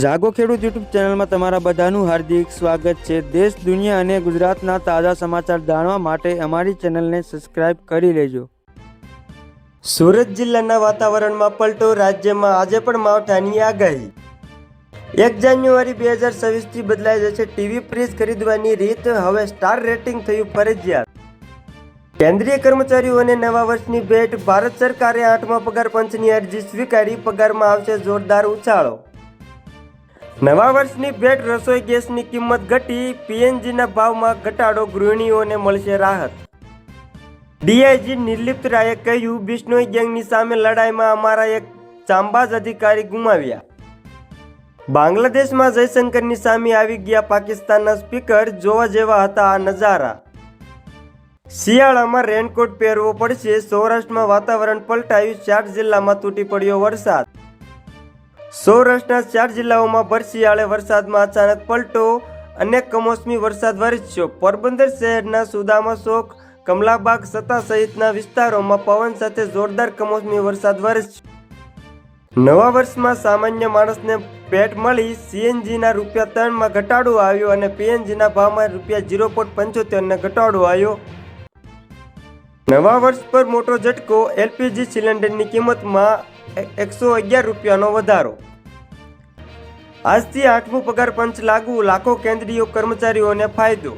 જાગો ખેડૂત યુટ્યુબ ચેનલમાં તમારા બધાનું હાર્દિક સ્વાગત છે. દેશ, દુનિયા અને ગુજરાતના તાજા સમાચાર જાણવા માટે અમારી ચેનલને સબસ્ક્રાઇબ કરી લેજો. સુરત જિલ્લાના વાતાવરણમાં પલટો, રાજ્યમાં આજે પણ માવઠાની આગાહી. એક જાન્યુઆરી બે હજાર છવ્વીસથી બદલાઈ જશે ટીવી ફ્રીજ ખરીદવાની રીત હવે સ્ટાર રેટિંગ થયું ફરજિયાત. કેન્દ્રીય કર્મચારીઓને નવા વર્ષની ભેટ ભારત સરકારે આઠમા પગાર પંચની અરજી સ્વીકારી. પગારમાં આવશે જોરદાર ઉછાળો. નવા વર્ષની ભેટ રસોઈ ગેસની કિંમત ઘટી, પીએનજીના ભાવમાં ઘટાડો ગૃહિણીઓને મળશે રાહત. ડીઆઈજી નિર્લિપ્ત રાયે કહ્યું, બિશ્નોઈ ગેંગની સામે લડાઈમાં અમારા એક ચાંબાજ અધિકારી ગુમાવ્યા. બાંગ્લાદેશમાં જયશંકરની સામે આવી ગયા પાકિસ્તાનના સ્પીકર જોવા જેવા હતા આ નજારા. શિયાળામાં રેનકોટ પહેરવો પડશે, સૌરાષ્ટ્રમાં વાતાવરણ પલટાયું, ચાર જિલ્લામાં તૂટી પડ્યો વરસાદ. સૌરાષ્ટ્રના ચાર જિલ્લાઓમાં ભર વરસાદમાં અચાનક પલટો અનેક કમોસમી વરસાદ વરસ્યો. પોરબંદર શહેરના સુદામા ચોક, કમલાબાગ સત્તા સહિતના વિસ્તારોમાં પવન સાથે જોરદાર કમોસમી વરસાદ વરસ્યો. નવા વર્ષમાં સામાન્ય માણસને ભેટ મળી સીએનજીના રૂપિયા ત્રણમાં ઘટાડો આવ્યો અને પીએનજીના ભાવમાં રૂપિયા ઝીરો પોઈન્ટ પંચોતેરને ઘટાડો આવ્યો. નવા વર્ષ પર મોટો ઝટકો એલપીજી સિલિન્ડરની કિંમતમાં એકસો અગિયાર રૂપિયાનો વધારો. આજથી આઠમું પગાર પંચ લાગુ, લાખો કેન્દ્રીય કર્મચારીઓને ફાયદો.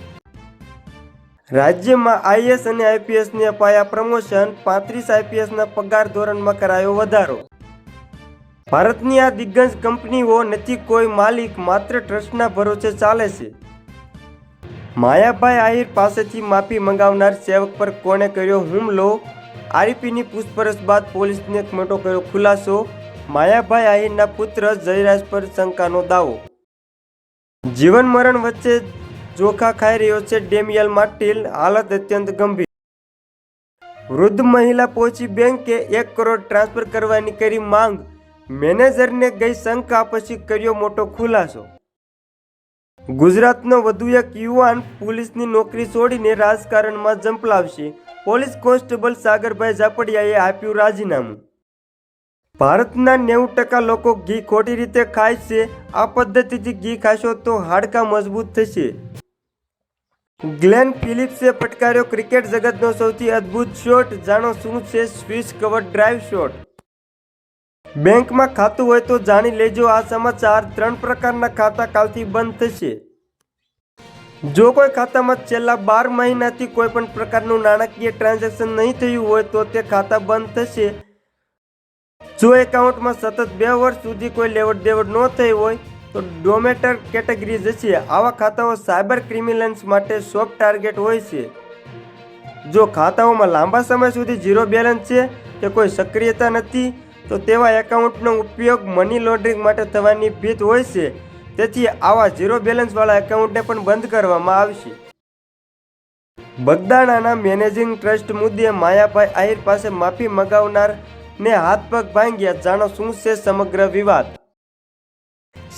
રાજ્યમાં આઈએસ અને આઈપીએસને અપાયા પ્રમોશન, પાંત્રીસ આઈપીએસના પગાર ધોરણમાં કરાયો વધારો. ભારતની આ દિગ્ગજ કંપનીઓ નથી કોઈ માલિક, માત્ર ટ્રસ્ટના ભરોસે ચાલે છે. માયાભાઈ આહિર પાસેથી માફી મંગાવનાર સેવક પર કોણે કર્યો હુમલો? આરોપીની પૂછપરછ બાદ પોલીસને એક મોટો કર્યો ખુલાસો. માયાભાઈ આહિરના પુત્ર જયરાજ પર શંકાનો દાવો. જીવન મરણ વચ્ચે જોખા ખાઈ રહ્યો છે ડેમિયલ માર્ટિલ. હાલત અત્યંત ગંભીર. વૃદ્ધ મહિલા પહોંચી બેંકે એક કરોડ ટ્રાન્સફર કરવાની કરી માંગ. મેનેજરને ગઈ શંકા પછી કર્યો મોટો ખુલાસો. ગુજરાતનો વધુ એક યુવાન પોલીસની નોકરી છોડીને રાજકારણમાં ઝંપલાવશે. પોલીસ કોન્સ્ટેબલ સાગરભાઈ ઝાપડિયાએ આપ્યું રાજીનામું. ભારતના નેવું ટકા લોકો ઘી ખોટી રીતે ખાય છે. આ પદ્ધતિથી ઘી ખાશો તો હાડકાં મજબૂત થશે. ગ્લેન ફિલિપ્સે ફટકાર્યો ક્રિકેટ જગતનો સૌથી અદ્ભુત શોટ. જાણો શું છે? Swiss cover drive shot. બેંકમાં ખાતું હોય તો જાણી લેજો. આ સમાચાર ત્રણ પ્રકારના ખાતા કાલથી બંધ થશે. જો કોઈ ખાતામાં છેલ્લા બાર મહિનાથી કોઈ પણ પ્રકારનું નાણાકીય ટ્રાન્ઝેક્શન નહીં થયું હોય તો તે ખાતા બંધ થશે. જો એકાઉન્ટમાં સતત બે વર્ષ સુધી કોઈ લેવડ દેવડ ન થઈ હોય, તો ડોમેટર કેટેગરી જશે. આવા ખાતાઓ સાયબર ક્રિમિનલ્સ માટે સોફ્ટ ટાર્ગેટ હોય છે. જો ખાતાઓમાં લાંબા સમય સુધી ઝીરો બેલેન્સ છે કે કોઈ સક્રિયતા નથી, તો તેવા એકાઉન્ટનો ઉપયોગ મની લોન્ડરિંગ માટે થવાની ભીત હોય છે. તેથી આવા ઝીરો બેલેન્સવાળા એકાઉન્ટને પણ બંધ કરવામાં આવશે. બગદાણાના મેનેજિંગ ટ્રસ્ટ મુદ્દે માયાભાઈ આહિર પાસે માફી મગાવનારને હાથ પગ ભાંગ્યા, જાણો શું છે સમગ્ર વિવાદ?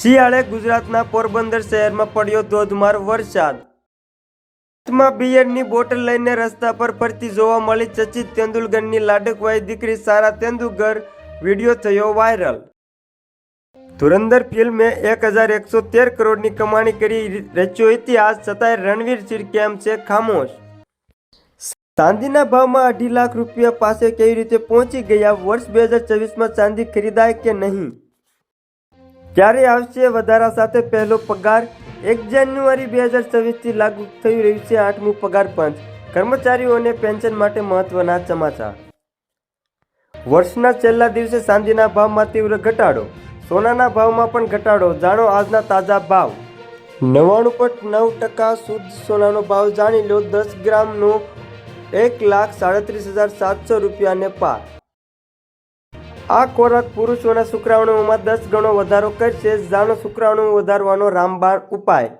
શિયાળે ગુજરાતના પોરબંદર શહેરમાં પડ્યો ધોધમાર વરસાદ. હાથમાં બિયરની બોટલ લઈને રસ્તા પર ફરતી જોવા મળી ચચિત તેંડુલકરની લાડકવાઈ દીકરી સારા તેંદુલકર વીડિયો થયો વાયરલ. ધુરંધર ફિલ્મે એક હજાર એકસો તેર કરોડની કમાણી કરી રચ્યો ઇતિહાસ છતાંય રણવીર સિંહ કેમ છે ખામોશ? ચાંદીના ભાવમાં અઢી લાખ રૂપિયા પાસે કેવી રીતે પહોંચી ગયા? વર્ષ બે હજાર ચોવીસમાં ચાંદી ખરીદાય કે નહીં? ક્યારે આવશે? વધારા સાથે પહેલો પગાર એક જાન્યુઆરી બે હજાર ચોવીસથી લાગુ થઈ રહ્યું છે આઠમું પગાર પંચ. કર્મચારીઓને પેન્શન માટે મહત્વના સમાચાર. વર્ષના છેલ્લા દિવસે ચાંદીના ભાવમાં તીવ્ર ઘટાડો સોનાના ભાવમાં પણ ઘટાડો, જાણો આજના તાજા ભાવ. નવ્વાણું પોઈન્ટ નવ ટકા શુદ્ધ સોનાનો ભાવ જાણી લો, દસ ગ્રામનો એક લાખ સાડત્રીસ હજાર સાતસો રૂપિયાને પાર. આ ખોરાક પુરુષોના શુક્રાણુઓમાં દસ ગણો વધારો કરશે, જાણો શુક્રાણુ વધારવાનો રામબાણ ઉપાય.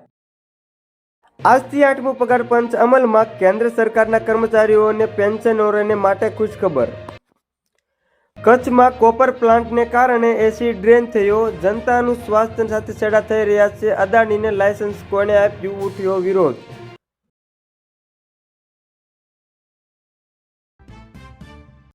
આજથી આઠમું પગાર પંચ અમલમાં, કેન્દ્ર સરકારના કર્મચારીઓને પેન્શનરોને માટે ખુશખબર. કચ્છમાં કોપર પ્લાન્ટને કારણે એસિડ ડ્રેન થયો. જનતાનું સ્વાસ્થ્ય સાથે છેડા થઈ રહ્યા છે. અદાણીને લાયસન્સ કોણે આપ્યું? ઉઠ્યો વિરોધ.